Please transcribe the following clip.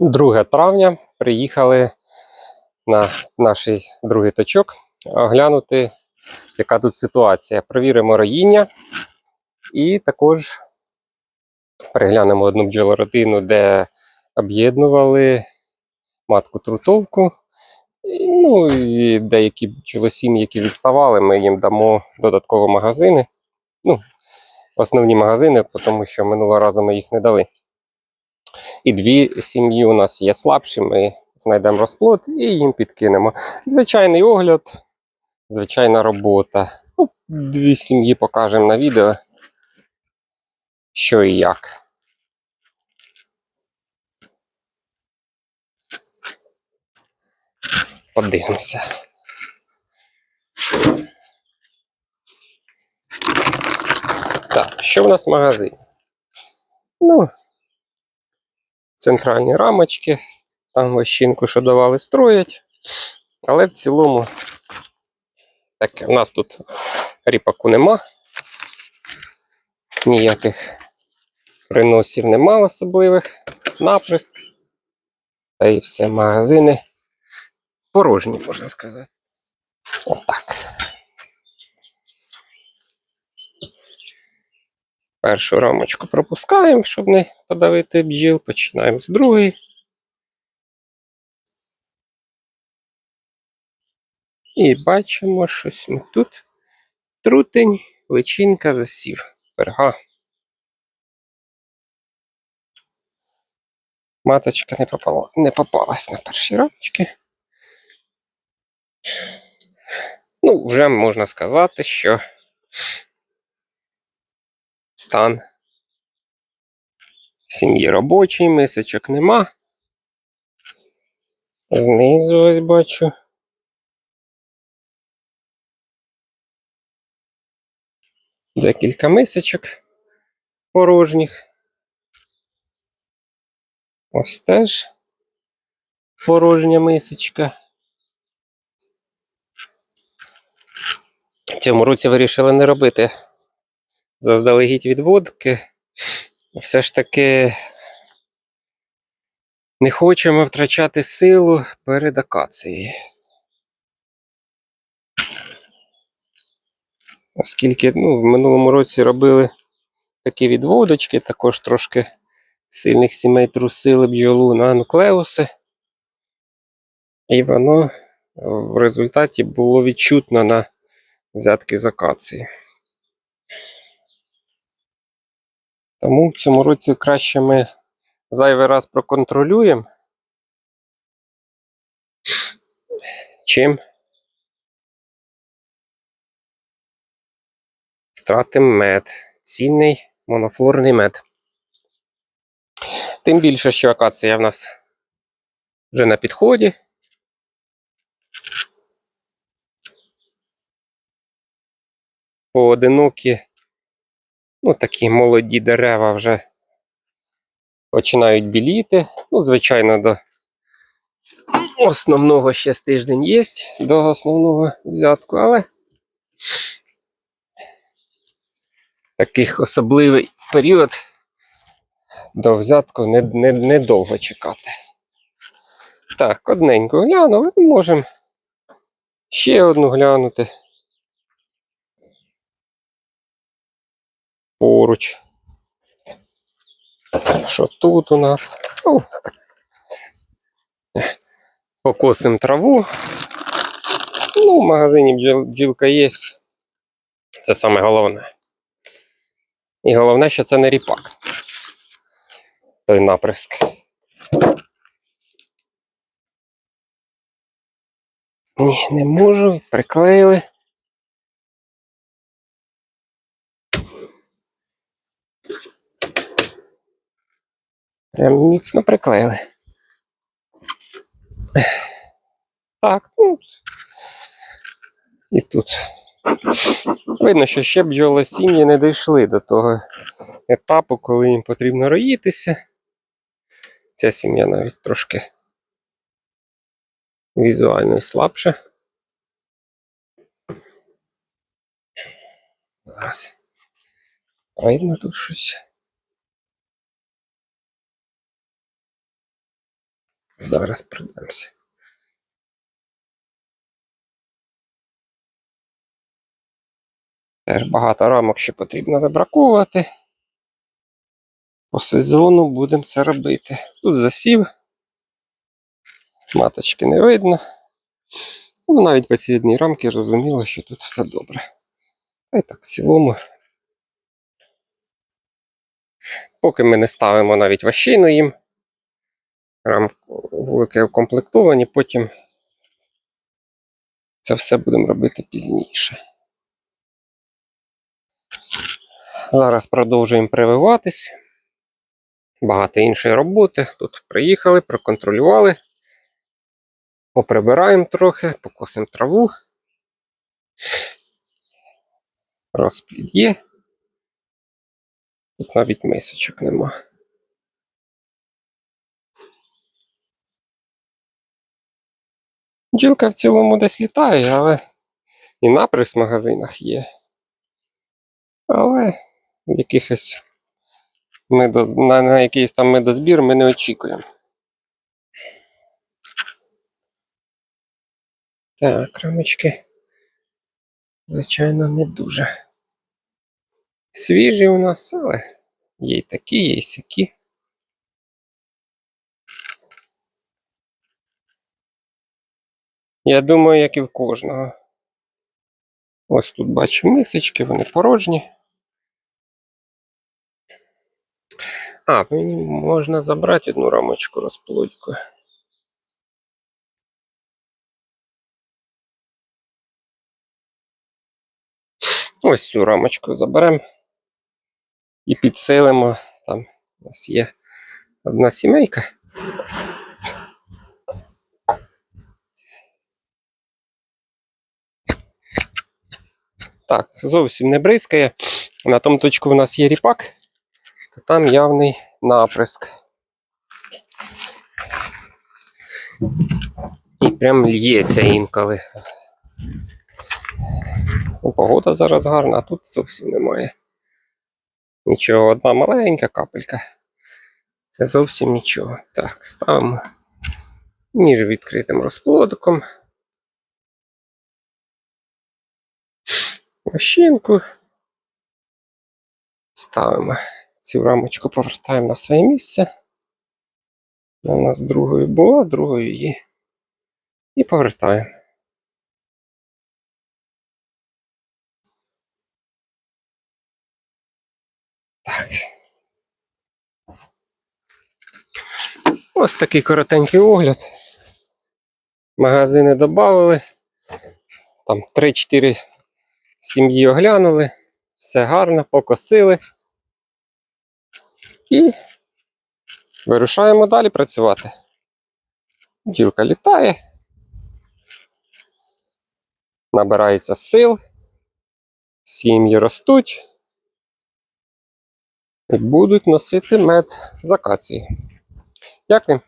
2 травня приїхали на наш другий точок оглянути, яка тут ситуація. Провіримо роїння і також переглянемо одну бджолородину, де об'єднували матку трутовку. Ну і деякі бджолосім'ї, які відставали, ми їм дамо додатково магазини. Ну, основні магазини, тому що минулого разу ми їх не дали. І дві сім'ї у нас є слабші, ми знайдемо розплод і їм підкинемо. Звичайний огляд, звичайна робота. Ну, дві сім'ї покажемо на відео, що і як. Подивимося. Так, що в нас в магазині? Ну, центральні рамочки, там вощинку, що давали, строять. Але в цілому, так, у нас тут ріпаку нема. Ніяких приносів нема особливих, наприск. Та і все, магазини порожні, можна сказати. Отак. Першу рамочку пропускаємо, щоб не подавити бджіл. Починаємо з другої. І бачимо щось ми тут. Трутень, личинка засів. Перга. Маточка не попала, не попалась на перші рамочки. Ну, вже можна сказати, що стан сім'ї робочий, мисочок нема. Знизу ось бачу. Декілька мисочок порожніх. Ось теж порожня мисочка. В цьому році вирішили не робити заздалегідь відводки. Все ж таки не хочемо втрачати силу перед акацією. Оскільки ну, в минулому році робили такі відводочки, також трошки сильних сімей трусили бджолу на нуклеуси. І воно в результаті було відчутно на взятки з акації. Тому в цьому році краще ми зайвий раз проконтролюємо, чим втратимо мед. Цінний монофлорний мед. Тим більше, що акація в нас вже на підході. Поодинокі, ну такі молоді дерева вже починають біліти. Ну, звичайно, до основного ще з тиждень є, до основного взятку, але таких особливий період до взятку не, не, не чекати. Так, одненьку глянули, можемо ще одну глянути. Поруч. Що тут у нас? О, покосим траву. Ну, в магазині бджіл, бджілка є. Це саме головне. І головне, що це не ріпак. Той наприск. Ні, не можу, приклеїли. Прям міцно приклеїли. Так, ну. І тут. Видно, що ще бджоли сім'ї не дійшли до того етапу, коли їм потрібно роїтися. Ця сім'я навіть трошки візуально слабша. Зараз. Видно тут щось. Зараз пройдемося. Теж багато рамок ще потрібно вибраковувати. По сезону будемо це робити. Тут засів, маточки не видно. Ну, навіть по цій одній зрозуміло, що тут все добре. Та й так, в цілому. Поки ми не ставимо навіть ващину їм, вулики укомплектовані, потім це все будемо робити пізніше. Зараз продовжуємо прививатись. Багато іншої роботи. Тут приїхали, проконтролювали. Поприбираємо трохи, покосимо траву. Розплід є. Тут навіть мисочок нема. Бджілка в цілому десь літає, але і наприс в магазинах є. Але якихось медо... на, на якийсь там медозбір ми не очікуємо. Так, рамочки, звичайно, не дуже свіжі у нас, але є й такі, є й сякі. Я думаю, як і в кожного. Ось тут бачимо мисочки, вони порожні. А, мені можна забрати одну рамочку розплодьку. Ось цю рамочку заберемо і підсилимо. Там у нас є одна сімейка. Так, зовсім не бризкає. На тому точку у нас є ріпак, то там явний наприск. І прям л'ється інколи. Ну, Погода зараз гарна, а тут зовсім немає. Нічого, одна маленька капелька. Це зовсім нічого. Так, ставимо між відкритим розплодком. Вощинку. Ставимо цю рамочку, повертаємо на своє місце. Вона у нас другою була, другою її. І повертаємо. Так. Ось такий коротенький огляд. Магазини додали. Там 3-4 сім'ї оглянули. Все гарно, покосили. І вирушаємо далі працювати. Бджілка літає. Набирається сил. Сім'ї ростуть і будуть носити мед з акації. Дякую.